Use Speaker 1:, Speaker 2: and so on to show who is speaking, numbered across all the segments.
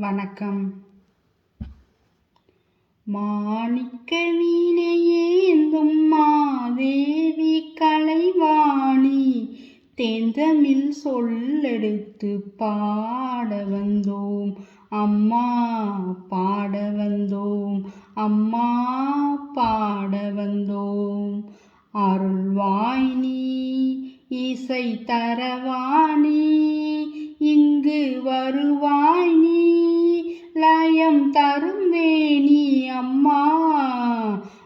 Speaker 1: வணக்கம். மாணிக்க வீணையேந்தும் மாதேவி கலைவாணி தேந்தமில் சொல்லெடுத்து பாட வந்தோம். அம்மா பாட வந்தோம். அம்மா பாட வந்தோம். அருள்வாயினி இசை தரவாணி இங்கு வருவாய் லயம் தரும் வேணி அம்மா.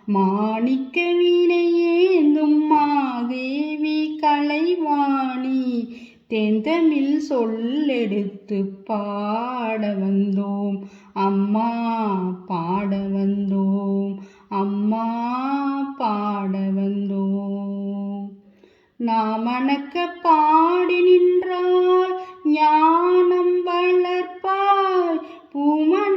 Speaker 1: மாணிக்க வீணையேந்தும் மாதேவி கலைவாணி. தெந்தமில் சொல்லெடுத்து பாட வந்தோம். அம்மா பாட வந்தோம். அம்மா பாட வந்தோம். நாமணக்க பாடி நின்றால் ஞானம் வளர்ப்பாய். பூமன்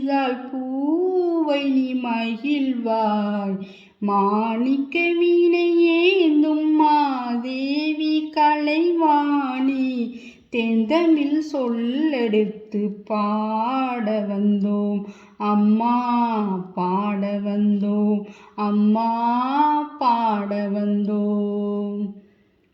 Speaker 1: செய்தால் பூவை நீ மகிழ்வாய். மாணிக்க வீணையேந்தும் மாதேவி கலைவாணி. தெந்தமில் சொல்லெடுத்து பாட வந்தோம். அம்மா பாட வந்தோம். அம்மா பாட வந்தோம்.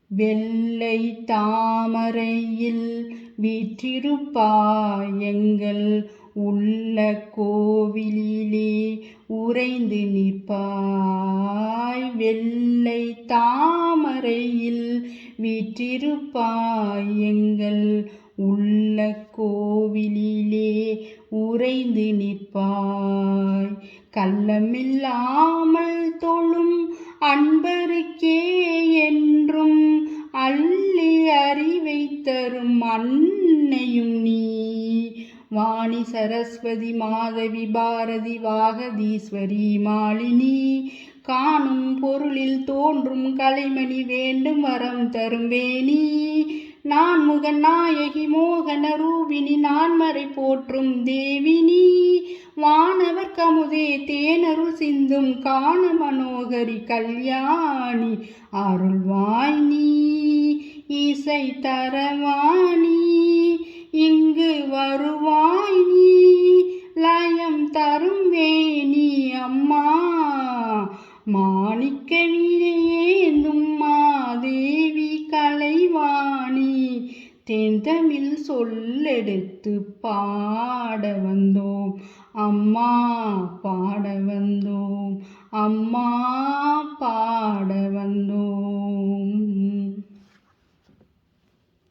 Speaker 1: வெள்ளை தாமரையில் வீற்றிருப்பாய் எங்கள் உள்ள கோவிலிலே உறைந்து நிற்பாய். வெள்ளை தாமரையில் வீற்றிருப்பாய் எங்கள் உள்ள கோவிலிலே உறைந்து நிற்பாய். கள்ளமில்லாமல் தொழும் அன்பருக்கே என்றும் அள்ளி அறிவை தரும் அன்னையும் நீ வாணி சரஸ்வதி மாதவி பாரதி வாகதீஸ்வரி மாலினி. காணும் பொருளில் தோன்றும் கலைமணி வேண்டும் வரம் தரும் வேணி. நான் முகன் நாயகி மோகன ரூபினி நான்மறை போற்றும் தேவினி. வானவர் கமுதே தேனருள் சிந்தும் காண மனோகரி கல்யாணி. அருள்வாய் நீ இசை தரவாணி. இங்கு மாணிக்க வீணையேந்தும் மாதேவி கலைவாணி தென்தமிழ் சொல்லெடுத்து பாட வந்தோம். அம்மா பாட வந்தோம். அம்மா